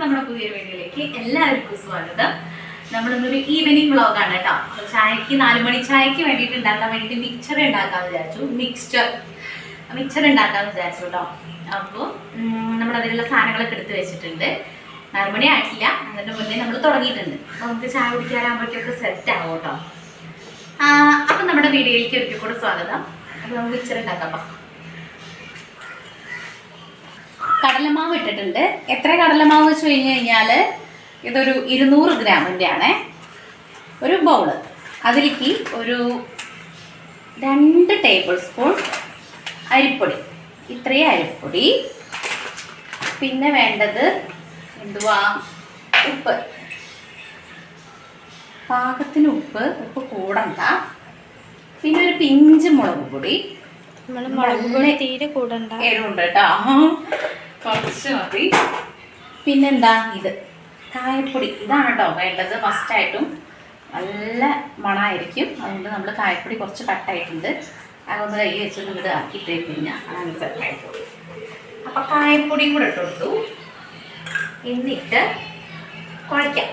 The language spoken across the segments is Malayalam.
നമ്മുടെ പുതിയ വീഡിയോയിലേക്ക് എല്ലാവർക്കും സ്വാഗതം. നമ്മളിന്നൊരു ഈവനിങ് വ്ളോഗാണ് കേട്ടോ. ചായക്ക് നാലുമണി ചായക്ക് വേണ്ടിയിട്ട് ഉണ്ടാക്കാൻ വേണ്ടിയിട്ട് മിക്സർ ഉണ്ടാക്കാന്ന് വിചാരിച്ചു. മിക്സ്ചർ മിക്സർ ഉണ്ടാക്കാന്ന് വിചാരിച്ചു കേട്ടോ. അപ്പോൾ നമ്മൾ അതിലുള്ള സാധനങ്ങളൊക്കെ എടുത്ത് വെച്ചിട്ടുണ്ട്. നാലുമണി ആയിട്ടില്ല. അതിന്റെ മുന്നേ നമ്മൾ തുടങ്ങിയിട്ടുണ്ട്. അപ്പോൾ നമുക്ക് ചായ കുടിക്കാനാകുമ്പോഴേക്കൊക്കെ സെറ്റ് ആവും കേട്ടോ. അപ്പം നമ്മുടെ വീഡിയോയിലേക്ക് ഒരിക്കൽ കൂടെ സ്വാഗതം. അപ്പോൾ നമുക്ക് മിക്സർ ഉണ്ടാക്കാം. കടലമാവ് ഇട്ടിട്ടുണ്ട്. എത്ര കടലമാവ് വെച്ച് കഴിഞ്ഞ് കഴിഞ്ഞാൽ ഇതൊരു ഇരുന്നൂറ് ഗ്രാമിന്റെ ആണ് ഒരു ബൗൾ അതിലേക്ക് ഒരു രണ്ട് ടേബിൾ സ്പൂൺ അരിപ്പൊടി. ഇത്രയും അരിപ്പൊടി. പിന്നെ വേണ്ടത് എന്തുവാ? ഉപ്പ്. പാകത്തിന് ഉപ്പ് ഉപ്പ് കൂടണ്ട. പിന്നെ ഒരു പിഞ്ച് മുളക് പൊടി. മുളക് പൊടി തീരെ കൂടണ്ട. എരിവുണ്ട് കേട്ടോ. കുറച്ച് മതി. പിന്നെന്താ ഇത്? കായപ്പൊടി. ഇതാണ് കേട്ടോ വേണ്ടത്. ഫസ്റ്റായിട്ടും നല്ല മണമായിരിക്കും അതുകൊണ്ട് നമ്മൾ കായപ്പൊടി കുറച്ച് കട്ടായിട്ടുണ്ട് അതുകൊണ്ട് കൈ വെച്ചൊന്ന് ഇവിടെ ആക്കിയിട്ട് കഴിഞ്ഞാൽ അങ്ങനെ സെറ്റായിക്കോളും അപ്പം കായപ്പൊടിയും കൂടെ ഇട്ട് കൊടുത്തു. എന്നിട്ട് കുഴയ്ക്കാം.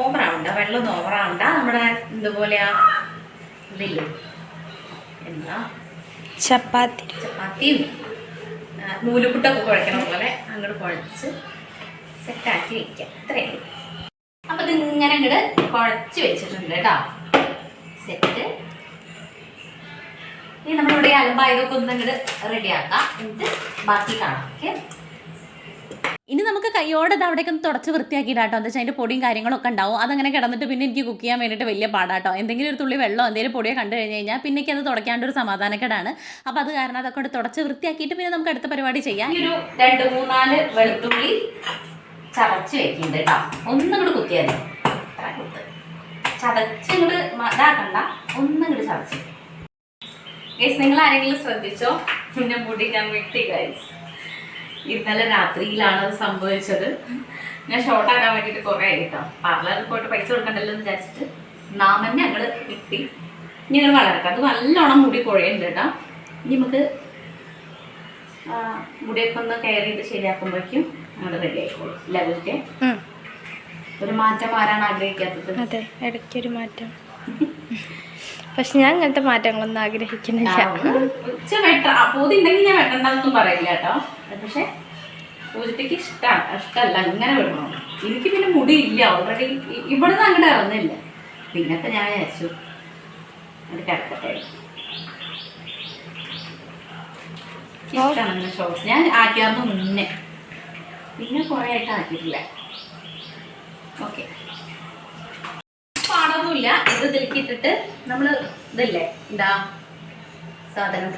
ഓവറാവണ്ട വെള്ളം ഓവറാവണ്ട നമ്മുടെ ഇതുപോലെയാ ഇതില്ലേ? എന്താ? ചപ്പാത്തി. ചപ്പാത്തിയും നൂലുപുട്ടൊക്കെ കുഴക്കണ പോലെ അങ്ങോട്ട് കുഴച്ച് സെറ്റാക്കി വെക്കാം. അത്രയും അപ്പം ഇതിങ്ങനെ അങ്ങോട്ട് കുഴച്ച് വെച്ചിട്ടുണ്ട് കേട്ടോ സെറ്റ് ഇനി നമ്മളിവിടെ അലമ്പായതൊക്കെ ഒന്ന് അങ്ങോട്ട് റെഡിയാക്കാം എന്നിട്ട് ബാക്കി കാണാം. ഓക്കെ ഇനി നമുക്ക് കൈയോടെ ഇത് അവിടേക്ക് ഒന്ന് തുടച്ച് വൃത്തിയാക്കിയിട്ടാട്ടോ എന്താ വെച്ചാൽ അതിന്റെ പൊടിയും കാര്യങ്ങളൊക്കെ ഉണ്ടാവും. അതങ്ങനെ കിടന്നിട്ട് പിന്നെ എനിക്ക് കുക്ക് ചെയ്യാൻ വേണ്ടിയിട്ട് വലിയ പാടാട്ടോ എന്തെങ്കിലും ഒരു തുള്ളി വെള്ളം എന്തെങ്കിലും പൊടിയോ കണ്ടു കഴിഞ്ഞ് കഴിഞ്ഞാൽ പിന്നെ അത് തുടയ്ക്കാണ്ട് ഒരു സമാധാനക്കേടാണ്. അപ്പോൾ അത് കാരണം അതൊക്കെ കൊണ്ട് തുടച്ച് വൃത്തിയാക്കിയിട്ട് പിന്നെ നമുക്ക് അടുത്ത പരിപാടി ചെയ്യാം. ഒരു രണ്ട് മൂന്നാൽ വെളുത്തുള്ളി ചതച്ച് വെക്കുന്നുണ്ട് കേട്ടോ. ഒന്നും കൂടി കുത്തിയാൽ ചതച്ച് ഇങ്ങോട്ട് ഇതാക്കണ്ട. ഒന്നും കൂടി ചതച്ച്. നിങ്ങൾ ആരെങ്കിലും ശ്രദ്ധിച്ചോ? പിന്നെ മുടി ഞാൻ വെട്ടി ഗൈസ് ഇന്നലെ രാത്രിയിലാണ് അത് സംഭവിച്ചത്. ഞാൻ ഷോർട്ട് ആക്കാൻ വേണ്ടിട്ട് കുറേ ആയിട്ടോ കേട്ടോ പാർലറിൽ പോയിട്ട് പൈസ കൊടുക്കണ്ടല്ലോ എന്ന് വിചാരിച്ചിട്ട് നാമന്നെ ഞങ്ങൾ കിട്ടി. ഞങ്ങൾ വളരട്ടെ. അത് നല്ലോണം മുടി കുഴയുണ്ട് കേട്ടോ ഇനി നമുക്ക് മുടിയൊക്കെ ഒന്ന് കെയർ ചെയ്ത് ശരിയാക്കുമ്പോഴേക്കും ഞങ്ങൾ റെഡി ആയിക്കോളും. ലെവലിന്റെ ഒരു മാറ്റം ആരാണ് ആഗ്രഹിക്കാത്തത്. അതെ ഇടയ്ക്കൊരു മാറ്റം. പക്ഷെ ഞാൻ അങ്ങനത്തെ മാറ്റങ്ങളൊന്നും ആഗ്രഹിക്കുന്നില്ല. വെട്ടണ്ടെന്നൊന്നും പറയില്ല കേട്ടോ. പക്ഷെ പൂജത്തേക്ക് ഇഷ്ടമാണ് ഇഷ്ടമല്ല ഇങ്ങനെ വിടണം. എനിക്ക് പിന്നെ മുടി ഇല്ല ഓൾറെഡി ഇവിടുന്ന് അങ്ങോട്ട് ഇറന്നില്ല പിന്നത്തെ ഞാൻ വിചാരിച്ചു അത് കിടക്കട്ടെ. ഇഷ്ടമാണ് ഷോർട്സ് ഞാൻ ആക്കിയാർന്ന് മുന്നേ. പിന്നെ കുറേ ആയിട്ട് ആക്കിയിട്ടില്ല. ഓക്കെ പാടൊന്നുമില്ല. ഇത് ഇതിലേക്ക് ഇട്ടിട്ട് നമ്മൾ ഇതല്ലേ? എന്താ സാധനം.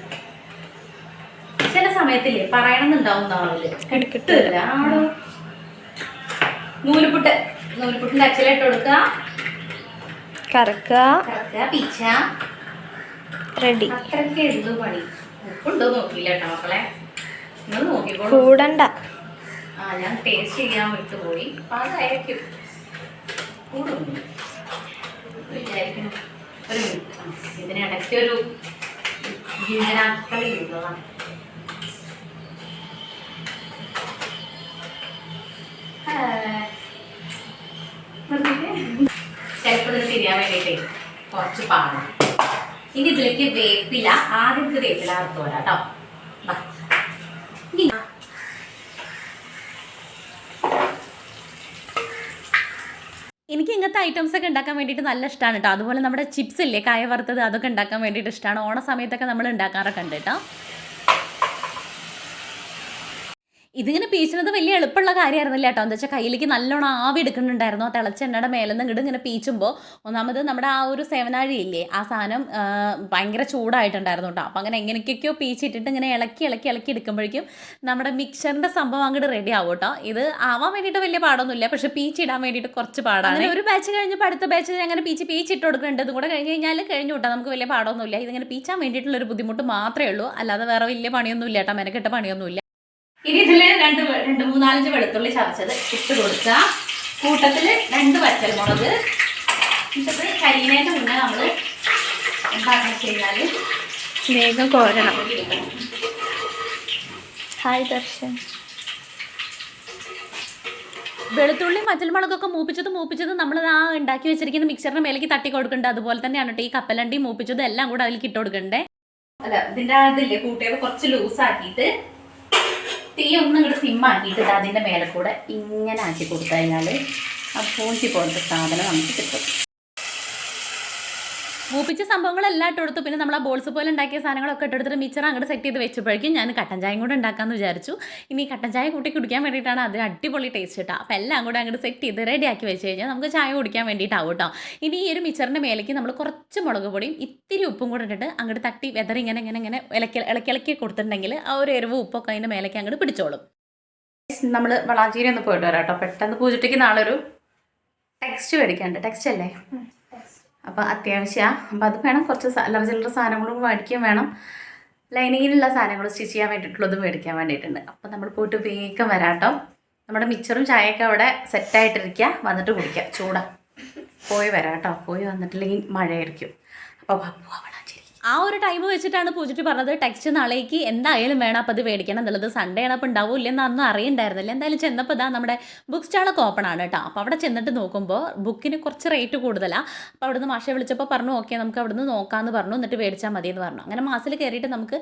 ചില സമയത്തില്ലേ? പറയണമെന്നുണ്ടാവും നാവിൽ കിട്ടില്ല നൂലുപുട്ട്. നൂലുപുട്ടിന്റെ അച്ചിലിട്ട് കൊടുക്കുക കറക്കുക കറക്കുക പീച്ച. റെഡി. അത്രയ്ക്ക് ഉള്ളൂ പണി? ഉപ്പുണ്ടോ നോക്കിയില്ല കേട്ടോ മക്കളെ. നിങ്ങൾ നോക്കിക്കോളൂ. കൂടണ്ട. ആ ഞാൻ ടേസ്റ്റ് ചെയ്യാൻ വിട്ടുപോയി പാകായിരിക്കും കൂടുന്നു വിചാരിക്കുന്നു. ഒരു മിനിറ്റ്. ആ, ഇതിനിടയ്ക്ക് ഒരു ജീവനാക്കളി ഇരുന്നതാണ് വേണ്ടിയിട്ടേ കുറച്ച് പാടാണ് ഇനി ഇതിലേക്ക് വേപ്പില. ആദ്യം ഇത് വേപ്പില അറുത്ത്. ഇനി എനിക്ക് ഇങ്ങനത്തെ ഐറ്റംസ് ഒക്കെ ഉണ്ടാക്കാൻ വേണ്ടിയിട്ട് നല്ല ഇഷ്ടമാണ് കേട്ടോ അതുപോലെ നമ്മുടെ ചിപ്സ് ഇല്ലേ കായ വറുത്തത് അതൊക്കെ ഉണ്ടാക്കാൻ വേണ്ടിയിട്ട് ഇഷ്ടമാണ് ഓണ സമയത്തൊക്കെ നമ്മൾ ഉണ്ടാക്കാറൊക്കെ ഉണ്ട് കേട്ടോ ഇതിങ്ങനെ പീച്ചണത് വലിയ എളുപ്പമുള്ള കാര്യമായിരുന്നില്ല കേട്ടോ. എന്താ വെച്ചാൽ കയ്യിലേക്ക് നല്ലോണം ആവി എടുക്കുന്നുണ്ടായിരുന്നു. ആ തിളച്ച എണ്ണയുടെ മേലെ നിന്ന് ഇങ്ങോട്ട് ഇങ്ങനെ പീച്ചുമ്പോൾ ഒന്നാമത് നമ്മുടെ ആ ഒരു സേവനാഴി ഇല്ലേ ആ സാധനം ഭയങ്കര ചൂടായിട്ടുണ്ടായിരുന്നു കേട്ടോ. അപ്പം അങ്ങനെ എങ്ങനെയൊക്കെയോ പീച്ചിട്ടിട്ട് ഇങ്ങനെ ഇളക്കി ഇളക്കി ഇളക്കി എടുക്കുമ്പോഴേക്കും നമ്മുടെ മിക്സറിന്റെ സംഭവം അങ്ങോട്ട് റെഡി ആവും കേട്ടോ. ഇത് ആവാൻ വേണ്ടിയിട്ട് വലിയ പാടൊന്നുമില്ല. പക്ഷെ പീച്ചിടാൻ വേണ്ടിയിട്ട് കുറച്ച് പാടാണ്. ഒരു ബാച്ച് കഴിഞ്ഞപ്പോൾ അടുത്ത ബാച്ച് അങ്ങനെ പീച്ച് പീച്ചിട്ട് കൊടുക്കുന്നുണ്ട്. ഇതും കൂടെ കഴിഞ്ഞ് കഴിഞ്ഞാൽ കഴിഞ്ഞു കേട്ടോ. നമുക്ക് വലിയ പാടൊന്നുമില്ല. ഇതിങ്ങനെ പീച്ചാൻ വേണ്ടിയിട്ടുള്ള ഒരു ബുദ്ധിമുട്ട് മാത്രമേ ഉള്ളൂ. അല്ലാതെ വേറെ വലിയ പണിയൊന്നുമില്ല കേട്ടോ. മെനക്കെട്ട പണിയൊന്നുമില്ല. ഇതിൽ രണ്ട് രണ്ട് മൂന്നാലഞ്ച് വെളുത്തുള്ളി ചതച്ചത് ഇട്ട് കൊടുക്കുക കൂട്ടത്തിൽ രണ്ട് പച്ചമുളക്. എന്നിട്ട് കരിയിലേന്റെ മുന്നേ നമ്മൾ എന്താണെന്ന് വെച്ച് കഴിഞ്ഞാൽ വേഗം കോരണം. ഹായ് ദർശൻ. വെളുത്തുള്ളി മച്ചൽമുളകൊക്കെ മൂപ്പിച്ചത് മൂപ്പിച്ചത് നമ്മൾ ആ ഉണ്ടാക്കി വെച്ചിരിക്കുന്ന മിക്സറിന് മേലേക്ക് തട്ടി കൊടുക്കേണ്ടത് അതുപോലെ തന്നെയാണ് കേട്ടോ ഈ കപ്പലണ്ടി മൂപ്പിച്ചത് എല്ലാം കൂടെ അതിലേക്ക് ഇട്ട് കൊടുക്കണ്ടേ? അല്ല ഇതിന്റെ ഇതില്ലേ കൂട്ടിയത് കുറച്ച് ലൂസ് ആക്കിയിട്ട് തീ ഒന്നും ഇങ്ങോട്ട് സിമ്മാക്കിയിട്ട് അതിന്റെ മേലെ കൂടെ ഇങ്ങനെ ആക്കി കൊടുത്തു കഴിഞ്ഞാൽ ആ പൂഞ്ചി പോലത്തെ സാധനം നമുക്ക് കിട്ടും. മൂപ്പിച്ച സംഭവങ്ങളെല്ലാം ഇട്ട് കൊടുത്തു. പിന്നെ നമ്മൾ ആ ബോൾസ് പോലെ ഉണ്ടാക്കിയ സാധനങ്ങളൊക്കെ ഇട്ടെടുത്തിട്ട് മിച്ചർ അങ്ങോട്ട് സെറ്റ് ചെയ്ത് വെച്ചപ്പോഴേക്കും ഞാൻ കട്ടൻ ചായയും കൂടെ ഉണ്ടാക്കാമെന്ന് വിചാരിച്ചു. ഇനി കട്ടൻ ചായ കൂട്ടി കുടിക്കാൻ വേണ്ടിയിട്ടാണ് അതിന് അടിപൊളി ടേസ്റ്റ് കിട്ടുക അപ്പോൾ എല്ലാം കൂടെ അങ്ങോട്ട് സെറ്റ് ചെയ്ത് റെഡി ആക്കി വെച്ച് കഴിഞ്ഞാൽ നമുക്ക് ചായ കുടിക്കാൻ വേണ്ടിയിട്ടാവും കേട്ടോ. ഇനി ഈ ഒരു മിച്ചറിന്റെ മേലേക്ക് നമ്മൾ കുറച്ച് മുളക് പൊടിയും ഇത്തിരി ഉപ്പും കൂടെ ഇട്ടിട്ട് അങ്ങോട്ട് തട്ടി വെതർ ഇങ്ങനെ ഇങ്ങനെ ഇങ്ങനെ ഇളക്കി ഇളക്കി ഇളക്കി കൊടുത്തിട്ടുണ്ടെങ്കിൽ ആ ഒരു എരിവ് ഉപ്പൊക്കെ അതിന്റെ മേലേക്ക് അങ്ങോട്ട് പിടിച്ചോളും. നമ്മൾ വളാഞ്ചേരി ഒന്ന് പോയിട്ട് വരാം കേട്ടോ. പെട്ടെന്ന് പൂജയ്ക്ക് നാളെ ഒരു ടെക്സ്റ്റ് മേടിക്കാണ്ട് ടെക്സ്റ്റ് അല്ലേ അപ്പോൾ അത്യാവശ്യമാണ് അപ്പോൾ അത് വേണം. കുറച്ച് അല്ലറ ചില്ലറ സാധനങ്ങളും മേടിക്കുകയും വേണം. ലൈനിങ്ങിലുള്ള സാധനങ്ങൾ സ്റ്റിച്ച് ചെയ്യാൻ വേണ്ടിയിട്ടുള്ളതും മേടിക്കാൻ വേണ്ടിയിട്ടുണ്ട്. അപ്പോൾ നമ്മൾ പോയിട്ട് വേഗം വരാട്ടോ. നമ്മുടെ മിച്ചറും ചായയൊക്കെ അവിടെ സെറ്റായിട്ടിരിക്കുക വന്നിട്ട് കുടിക്കുക ചൂടാ. പോയി വരാട്ടോ. പോയി വന്നിട്ടില്ലെങ്കിൽ മഴയായിരിക്കും. അപ്പോൾ പോവാ ആ ഒരു ടൈം വെച്ചിട്ടാണ് പൂജിട്ട് പറഞ്ഞത് ടെക്സ്റ്റ് നാളേക്ക് എന്തായാലും വേണം അപ്പോൾ അത് മേടിക്കണം എന്നുള്ളത്. സൺഡേ ആണ് അപ്പോൾ ഉണ്ടാവും ഇല്ലെന്ന് അന്നും അറിയണ്ടായിരുന്നില്ല. എന്തായാലും ചെന്നപ്പോൾ ഇതാ നമ്മുടെ ബുക്ക് സ്റ്റാളൊക്കെ ഓപ്പൺ ആണ് കേട്ടോ അപ്പോൾ അവിടെ ചെന്നിട്ട് നോക്കുമ്പോൾ ബുക്കിന് കുറച്ച് റേറ്റ് കൂടുതലാണ് അപ്പോൾ അവിടുന്ന് മാഷെ വിളിച്ചപ്പോൾ പറഞ്ഞു ഓക്കെ നമുക്ക് അവിടുന്ന് നോക്കാമെന്ന് പറഞ്ഞു. എന്നിട്ട് മേടിച്ചാൽ മതി എന്ന് പറഞ്ഞു. അങ്ങനെ മാസിൽ കയറിയിട്ട് നമുക്ക്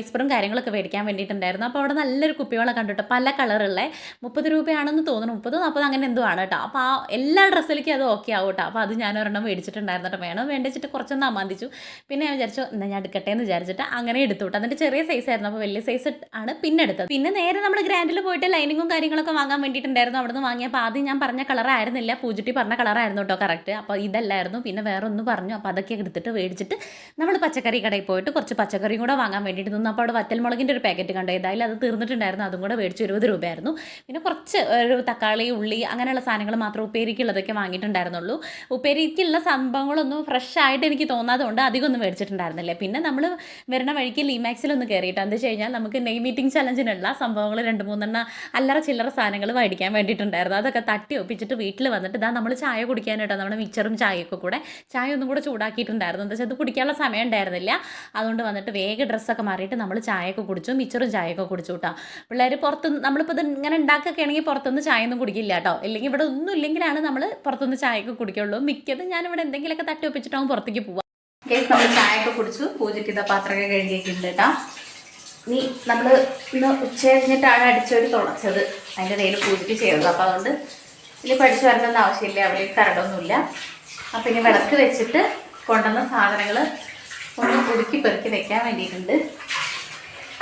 വിസ്പറും കാര്യങ്ങളൊക്കെ മേടിക്കാൻ വേണ്ടിയിട്ടുണ്ടായിരുന്നു. അപ്പോൾ അവിടെ നല്ലൊരു കുപ്പിവെള്ളം കണ്ടിട്ട് പല കളറുള്ള. മുപ്പത് രൂപയാണെന്ന് തോന്നുന്നു. മുപ്പത് നാൽപ്പത് അങ്ങനെ എന്തോ ആണ് കേട്ടോ അപ്പോൾ ആ എല്ലാ ഡ്രസ്സിലേക്കും അത് ഓക്കെ ആവും കേട്ടോ അപ്പോൾ അത് ഞാൻ ഒരെണ്ണം മേടിച്ചിട്ടുണ്ടായിരുന്നു കേട്ടോ വേണം വേണ്ടിച്ചിട്ട് കുറച്ചൊന്ന് അമാന്തിച്ചു. പിന്നെ ഞാൻ വിചാരിച്ചു എന്നാൽ ഞാൻ എടുക്കട്ടെ എന്ന് വിചാരിച്ചിട്ട് അങ്ങനെ എടുത്തു വിട്ടു. അതിന്റെ ചെറിയ സൈസ് ആയിരുന്നു. അപ്പോൾ വലിയ സൈസ് ആണ് പിന്നെ എടുത്തത്. പിന്നെ നേരെ നമ്മൾ ഗ്രാൻഡിൽ പോയിട്ട് ലൈനിങ്ങും കാര്യങ്ങളൊക്കെ വാങ്ങാൻ വേണ്ടിയിട്ടുണ്ടായിരുന്നു. അവിടെ നിന്ന് വാങ്ങിയപ്പോൾ ആദ്യം ഞാൻ പറഞ്ഞ കളറായിരുന്നില്ല പൂജുട്ടി പറഞ്ഞ കളറായിരുന്നു കേട്ടോ കറക്റ്റ് അപ്പോൾ ഇതല്ലായിരുന്നു. പിന്നെ വേറെ ഒന്ന് പറഞ്ഞു. അപ്പോൾ അതൊക്കെ എടുത്തിട്ട് മേടിച്ചിട്ട് നമ്മൾ പച്ചക്കറി കടയിൽ പോയിട്ട് കുറച്ച് പച്ചക്കറിയും കൂടെ വാങ്ങാൻ വേണ്ടിയിട്ട് നിന്നു. അപ്പോൾ അവിടെ വറ്റൽമുളകിന്റെ ഒരു പാക്കറ്റ് കണ്ടു? ഏതായാലും അത് തീർന്നിട്ടുണ്ടായിരുന്നു. അതും കൂടെ മേടിച്ച് ഇരുപത് രൂപയായിരുന്നു. പിന്നെ കുറച്ച് ഒരു തക്കാളി ഉള്ളി അങ്ങനെയുള്ള സാധനങ്ങൾ മാത്രം ഉപ്പേരിക്കുള്ളതൊക്കെ വാങ്ങിയിട്ടുണ്ടായിരുന്നുള്ളൂ. ഉപ്പേരിക്കുള്ള സംഭവങ്ങളൊന്നും ഫ്രഷ് ആയിട്ട് എനിക്ക് തോന്നാത്തതുകൊണ്ട് അധികം ഒന്നും മേടിച്ചിട്ടുണ്ടായിരുന്നില്ല പിന്നെ നമ്മൾ വരുന്ന വഴിക്ക് ലീമാക്സിലൊന്ന് കയറിയിട്ട് എന്താ കഴിഞ്ഞാൽ നമുക്ക് നെയ് മീറ്റിംഗ് ചലഞ്ചിനുള്ള സംഭവങ്ങൾ രണ്ട് മൂന്നെണ്ണം അല്ലറ ചില്ലറ സാധനങ്ങൾ മേടിക്കാൻ വേണ്ടിയിട്ടുണ്ടായിരുന്നു. അതൊക്കെ തട്ടി ഒപ്പിച്ചിട്ട് വീട്ടിൽ വന്നിട്ട് ഇതാ നമ്മൾ ചായ കുടിക്കാനായിട്ടോ നമ്മുടെ മിച്ചറും ചായയൊക്കെ കൂടെ ചായ ഒന്നും കൂടെ ചൂടാക്കിയിട്ടുണ്ടായിരുന്നു. എന്താ വെച്ചാൽ അത് കുടിക്കാനുള്ള സമയം ഉണ്ടായിരുന്നില്ല. അതുകൊണ്ട് വന്നിട്ട് വേഗം ഡ്രസ്സൊക്കെ മാറിയിട്ട് നമ്മൾ ചായയൊക്കെ കുടിച്ചു മിച്ചറും ചായയൊക്കെ കുടിച്ചു കേട്ടോ പിള്ളേർ പുറത്ത് നമ്മളിപ്പോൾ ഇത് ഇങ്ങനെ ഉണ്ടാക്കുകയൊക്കെ ആണെങ്കിൽ പുറത്തുനിന്ന് ചായ ഒന്നും കുടിക്കില്ല കേട്ടോ ഇല്ലെങ്കിൽ ഇവിടെ ഒന്നും ഇല്ലെങ്കിലാണ് നമ്മൾ പുറത്തുനിന്ന് ചായയൊക്കെ കുടിക്കുള്ളൂ. മിക്കതും ഞാനിവിടെ എന്തെങ്കിലുമൊക്കെ തട്ടി ഒപ്പിച്ചിട്ടാവും പുറത്തേക്ക് പോവുക കേസ് നമ്മൾ ചായയൊക്കെ കുടിച്ചു. പൂജയ്ക്ക് ഇതാ പാത്രമൊക്കെ കഴുകിയിട്ടുണ്ട് കേട്ടോ. ഇനി നമ്മൾ ഇന്ന് ഉച്ച കഴിഞ്ഞിട്ടാണ് അടിച്ചൊരു തുളച്ചത്. അതിന്റെ ഇടയിൽ പൂജയ്ക്ക് ചെയ്തത്. അപ്പോൾ അതുകൊണ്ട് ഇനി പഠിച്ചു വരണമെന്ന് ആവശ്യമില്ല. അവിടെ കരടൊന്നുമില്ല. അപ്പം ഇനി വിളക്ക് വെച്ചിട്ട് കൊണ്ടുവന്ന സാധനങ്ങൾ ഒന്ന് ഉരുക്കി പെറുക്കി വെക്കാൻ വേണ്ടിയിട്ടുണ്ട്.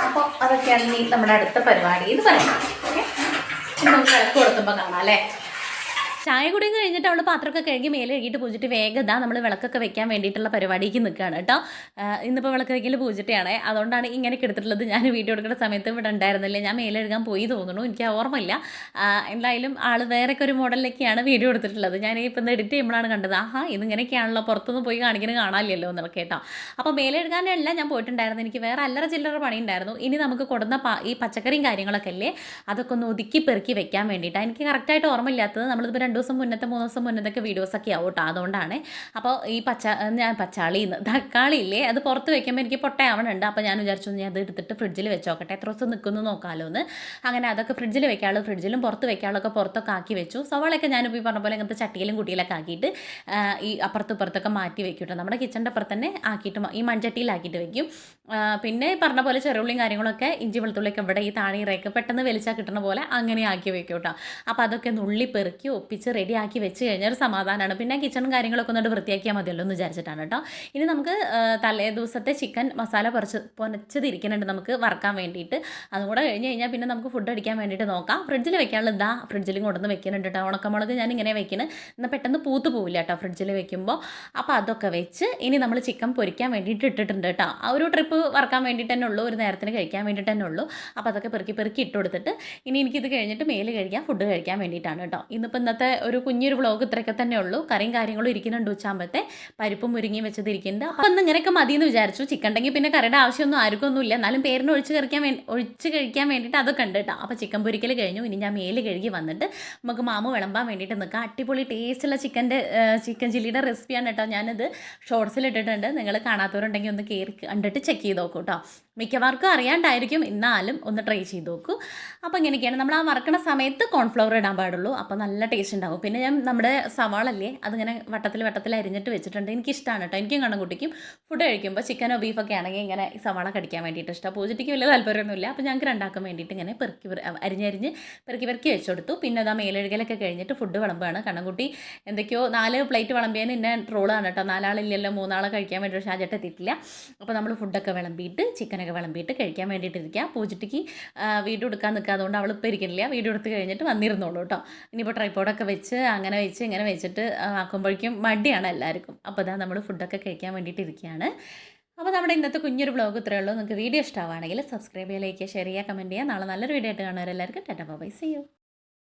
അപ്പോൾ അതൊക്കെയാണ് ഇനി നമ്മുടെ അടുത്ത പരിപാടി എന്ന് പറയുന്നത്. ഓക്കെ നമുക്ക് വിളക്ക് കൊടുക്കുമ്പോൾ കാണാം അല്ലേ? ചായ കുടി കഴിഞ്ഞിട്ട് അവൾ പാത്രമൊക്കെ കഴുകി മേലെ കഴുകിയിട്ട് പൂജിട്ട് വേഗത നമ്മൾ വിളക്കൊക്കെ വെക്കാൻ വേണ്ടിയിട്ടുള്ള പരിപാടിക്ക് നിൽക്കുകയാണ് കേട്ടോ. ഇന്നിപ്പോൾ വിളക്ക് വെക്കൽ പൂജിട്ടയാണ് അതുകൊണ്ടാണ് ഇങ്ങനെയൊക്കെ എടുത്തിട്ടുള്ളത്. ഞാൻ വീഡിയോ എടുക്കുന്ന സമയത്ത് ഇവിടെ ഉണ്ടായിരുന്നില്ല? ഞാൻ മേലെ എഴുതാൻ പോയി തോന്നുന്നു. എനിക്ക് ഓർമ്മയില്ല. എന്തായാലും ആൾ വേറെയൊക്കെ ഒരു മോഡലിലേക്കാണ് വീഡിയോ എടുത്തിട്ടുള്ളത്. ഞാൻ ഇപ്പം എഡിറ്റ് ചെയ്യുമ്പോഴാണ് കണ്ടത്. ആഹാ ഇതിങ്ങനെയൊക്കെയാണല്ലോ. പുറത്തുനിന്ന് പോയി കാണിക്കുന്നത് കാണാമല്ലോ എന്നൊക്കെ കേട്ടോ. അപ്പോൾ മേലെ എഴുതാനല്ല ഞാൻ പോയിട്ടുണ്ടായിരുന്നു എനിക്ക് വേറെ അല്ലറ ചില്ലറ പണി ഉണ്ടായിരുന്നു ഇനി നമുക്ക് കൊടുന്ന ഈ പച്ചക്കറിയും കാര്യങ്ങളൊക്കെ അല്ലേ? അതൊക്കെ ഒന്ന് ഒതുക്കി പെറുക്കി വെക്കാൻ വേണ്ടിയിട്ടാണ് എനിക്ക് കറക്റ്റായിട്ട് ഓർമ്മയില്ലാത്തത്. നമ്മളിപ്പോൾ രണ്ട് ദിവസം മുന്നത്തെ മൂന്ന് ദിവസം മുന്നത്തൊക്കെ വീഡിയോസൊക്കെ ആവും കേട്ടോ അതുകൊണ്ടാണ്. അപ്പോൾ ഈ പച്ച ഞാൻ പച്ചാളി ഇന്ന് തക്കാളി ഇല്ലേ അത് പുറത്ത് വെക്കുമ്പോൾ എനിക്ക് പൊട്ടയാവണുണ്ട്. അപ്പോൾ ഞാൻ വിചാരിച്ചു ഞാൻ അത് എടുത്തിട്ട് ഫ്രിഡ്ജിൽ വെച്ചോക്കട്ടെ. എത്ര ദിവസം നിൽക്കുന്നു നോക്കാമല്ലോ എന്ന് അങ്ങനെ അതൊക്കെ ഫ്രിഡ്ജിൽ വെക്കാനുള്ള ഫ്രിഡ്ജിലും പുറത്ത് വെക്കാളൊക്കെ പുറത്തൊക്കെ ആക്കി വെച്ചു. സവാളൊക്കെ ഞാനിപ്പോൾ ഈ പറഞ്ഞ പോലെ ഇങ്ങനത്തെ ചട്ടിയിലും കുട്ടിയിലൊക്കെ ആക്കിയിട്ട് ഈ അപ്പുറത്തും ഇപ്പുറത്തൊക്കെ മാറ്റി വെക്കും കേട്ടോ നമ്മുടെ കിച്ചന്റെ അപ്പുറത്ത് തന്നെ ആക്കിയിട്ട് ഈ മൺചട്ടിയിലാക്കിയിട്ട് വെക്കും. പിന്നെ പറഞ്ഞ പോലെ ചെറുള്ളിയും കാര്യങ്ങളൊക്കെ ഇഞ്ചി വെളുത്തുള്ളിയൊക്കെ ഇവിടെ ഈ താഴെയൊക്കെ പെട്ടെന്ന് വലിച്ചാൽ കിട്ടുന്ന പോലെ അങ്ങനെ ആക്കി വെക്കും കേട്ടോ അപ്പോൾ അതൊക്കെ നുള്ളി പെറുക്കി ഒപ്പിച്ച് റെഡി ആക്കി വെച്ച് കഴിഞ്ഞാൽ ഒരു സമാധാനമാണ് പിന്നെ കിച്ചണും കാര്യങ്ങളൊക്കെ ഒന്നുകൊണ്ട് വൃത്തിയാക്കിയാൽ മതിയല്ലോ എന്ന് വിചാരിച്ചിട്ടാണ് കേട്ടോ. ഇനി നമുക്ക് തലേ ദിവസത്തെ ചിക്കൻ മസാല പൊറച്ച് പൊനച്ചത് ഇരിക്കുന്നുണ്ട് നമുക്ക് വറക്കാൻ വേണ്ടിയിട്ട്. അതും കൂടെ കഴിഞ്ഞ് കഴിഞ്ഞാൽ പിന്നെ നമുക്ക് ഫുഡ് അടിക്കാൻ വേണ്ടിയിട്ട് നോക്കാം. ഫ്രിഡ്ജിൽ വെക്കാനുള്ള ഇതാ ഫ്രിഡ്ജിലും കൊണ്ടുവന്ന് വെക്കുന്നുണ്ട് കേട്ടോ. ഉണക്കമുളക് ഞാൻ ഇങ്ങനെ വെക്കുന്നത് എന്നാൽ പെട്ടെന്ന് പൂത്ത് പോവില്ല കേട്ടോ ഫ്രിഡ്ജിൽ വെക്കുമ്പോൾ അപ്പോൾ അതൊക്കെ വെച്ച് ഇനി നമ്മൾ ചിക്കൻ പൊരിക്കാൻ വേണ്ടിയിട്ട് ഇട്ടിട്ടുണ്ട് കേട്ടോ. ആ ഒരു ട്രിപ്പ് വറക്കാൻ വേണ്ടിയിട്ട് തന്നെ ഉള്ളൂ. ഒരു നേരത്തിന് കഴിക്കാൻ വേണ്ടിയിട്ട് തന്നെ ഉള്ളൂ. അപ്പോൾ അതൊക്കെ പെറുക്കി പെറുക്കി ഇട്ട് കൊടുത്തിട്ട് ഇനി എനിക്കിത് കഴിഞ്ഞിട്ട് മേൽ കഴിക്കാം ഫുഡ് കഴിക്കാൻ വേണ്ടിയിട്ടാണ് കേട്ടോ. ഇന്നിപ്പോൾ ഇന്നത്തെ ഒരു കുഞ്ഞൊരു വ്ളോഗ് ഇത്രയൊക്കെ തന്നെ ഉള്ളൂ. കറിയും കാര്യങ്ങളും ഇരിക്കുന്നുണ്ട് ഉച്ചാമ്പത്തെ. പരിപ്പും മുരിങ്ങിയും വെച്ചത് ഇരിക്കുന്നുണ്ട്. ഒന്ന് ഇങ്ങനെയൊക്കെ മതി എന്ന് വിചാരിച്ചു. ചിക്കൻ ഉണ്ടെങ്കിൽ പിന്നെ കറിയുടെ ആവശ്യമൊന്നും ആർക്കും ഒന്നുമില്ല എന്നാലും പേരിന് ഒഴിച്ച് കഴിക്കാൻ വേണ്ടി ഒഴിച്ച് കഴിക്കാൻ വേണ്ടിയിട്ട് അതൊക്കെ ഉണ്ട് കേട്ടോ. അപ്പോൾ ചിക്കൻ പൊരിക്കൽ കഴിഞ്ഞു. ഇനി ഞാൻ മേൽ കഴുകി വന്നിട്ട് നമുക്ക് മാമു വിളമ്പാൻ വേണ്ടിയിട്ട് നിൽക്കാം. അടിപൊളി ടേസ്റ്റുള്ള ചിക്കന്റെ ചിക്കൻ ചില്ലിയുടെ റെസിപ്പിയാണ് കേട്ടോ ഞാനിത് ഷോർട്സിൽ ഇട്ടിട്ടുണ്ട്. നിങ്ങൾ കാണാത്തവരുണ്ടെങ്കിൽ ഒന്ന് കയറി കണ്ടിട്ട് ചെക്ക് ചെയ്ത് നോക്കൂ കേട്ടോ. മിക്കവാർക്കും അറിയാണ്ടായിരിക്കും. എന്നാലും ഒന്ന് ട്രൈ ചെയ്ത് നോക്കൂ. അപ്പോൾ ഇങ്ങനെയൊക്കെയാണ്. നമ്മൾ ആ വറക്കണ സമയത്ത് കോൺഫ്ലവർ ഇടാൻ പാടുള്ളൂ. അപ്പോൾ നല്ല ടേസ്റ്റ് ഉണ്ടാവും. പിന്നെ ഞാൻ നമ്മുടെ സവാളല്ലേ അതിങ്ങനെ വട്ടത്തിൽ വട്ടത്തിൽ അരിഞ്ഞിട്ട് വെച്ചിട്ടുണ്ട്. എനിക്കിഷ്ടമാണ് കേട്ടോ എനിക്കും കണ്ണുകുട്ടിക്കും ഫുഡ് കഴിക്കുമ്പോൾ ചിക്കനോ ബീഫൊക്കെ ആണെങ്കിൽ ഇങ്ങനെ സവാള കടിക്കാൻ വേണ്ടിയിട്ട് ഇഷ്ടമാണ് പൂജയ്ക്ക് വലിയ താല്പര്യമൊന്നുമില്ല. അപ്പോൾ ഞങ്ങൾക്ക് രണ്ടാക്കാൻ വേണ്ടിയിട്ട് ഇങ്ങനെ പെറുക്കി പെറു- അരിഞ്ഞരിഞ്ഞ് പെറുക്കി പെറുക്കി വെച്ചു കൊടുത്തു പിന്നെ അതാ മേലെഴുകലൊക്കെ കഴിഞ്ഞിട്ട് ഫുഡ് വിളമ്പാണ്. കണ്ണൻകുട്ടി എന്തൊക്കെയോ നാല് പ്ലേറ്റ് വിളമ്പിയാൽ ഇന്നെ ട്രോളാണ് കേട്ടോ നാലാളില്ലല്ലോ മൂന്നാളെ കഴിക്കാൻ വേണ്ടി പക്ഷേ ആ എത്തിയിട്ടില്ല. അപ്പോൾ നമ്മൾ ഫുഡൊക്കെ വിളമ്പിയിട്ട് ചിക്കനൊക്കെ വിളമ്പിയിട്ട് കഴിക്കാൻ വേണ്ടിയിട്ട് ഇരിക്കുക പൂജയ്ക്ക് വീഡിയോ എടുക്കാൻ നിൽക്കാതുകൊണ്ട് അവൾ ഇപ്പോൾ ഇരിക്കുന്നില്ല. വീഡിയോ എടുത്ത് കഴിഞ്ഞിട്ട് വന്നിരുന്നുള്ളൂ കേട്ടോ. ഇനിയിപ്പോൾ ട്രൈപ്പോഡൊക്കെ വെച്ച് അങ്ങനെ വെച്ച് ഇങ്ങനെ വെച്ചിട്ട് ആക്കുമ്പോഴേക്കും മടിയാണ് എല്ലാവർക്കും. അപ്പോൾ അതാ നമ്മൾ ഫുഡൊക്കെ കഴിക്കാൻ വേണ്ടിയിട്ട് ഇരിക്കുകയാണ് അപ്പോൾ നമ്മുടെ ഇന്നത്തെ കുഞ്ഞൊരു ബ്ലോഗ് ഇത്രയേ ഉള്ളൂ. നിങ്ങൾക്ക് വീഡിയോ ഇഷ്ടമാണെങ്കിൽ സബ്സ്ക്രൈബ് ചെയ്യുക ലൈക്ക് ചെയ്യുക ഷെയർ ചെയ്യുക കമന്റ് ചെയ്യുക. നാളെ നല്ലൊരു വീഡിയോ ആയിട്ട് കാണുന്നവരെല്ലാവർക്കും ടാറ്റാ ബൈ സി യു